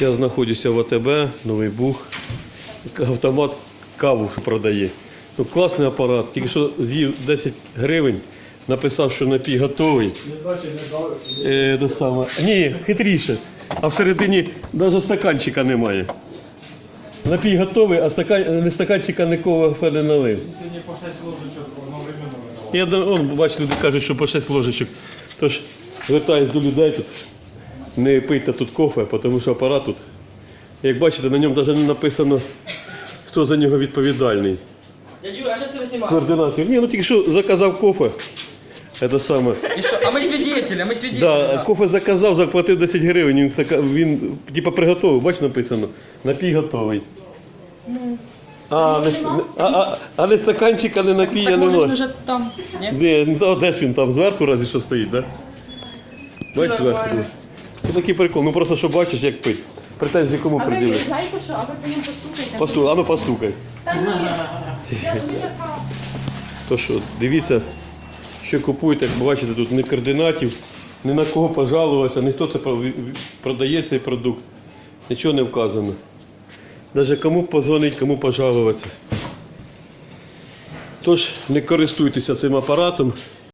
Я знаходжуся в АТБ, Новий Буг. Автомат каву продає. Ну, класний апарат, тільки що з'їв 10 гривень, написав, що напій готовий. Е, те саме. Ні, хитріше. А всередині навіть стаканчика немає. Напій готовий, а стакан, не стаканчика нікого не налив. Сьогодні по 6 ложечок одновременно. Я он, бачу, люди кажуть, що по 6 ложечок. Тож звертаюсь до людей тут. Не пийте тут кофе, тому що апарат тут. Як бачите, на ньому навіть не написано, хто за нього відповідальний. Дядя Юра, а сейчас его снимаем. Координатор. Ні, ну тільки що заказав кофе. Це саме. И что? А мы свидетели, мы свидетели. Да, кофе заказав, заплатив 10 гривень, він, він типа приготовив, бач написано, напій готовий. А, не, а, а, а не стаканчика, не напій, я не можу. уже там? Нет? Де, ну, де ж він там, зверху разві що стоїть, так? Да? Бачиш зверху? Ну такий прикол, ну просто що бачиш, як пить. Претензії кому А ви приділи? знаєте що, а ви по ньому постукайте. Посту, а ну постукай. Та ні, я тобі така. То що, дивіться, що купуєте, як бачите, тут ні координатів, ні на кого пожалуватися, ніхто це про- продає цей продукт. Нічого не вказано. Навіть кому позвонить, кому пожалуватися. Тож не користуйтеся цим апаратом.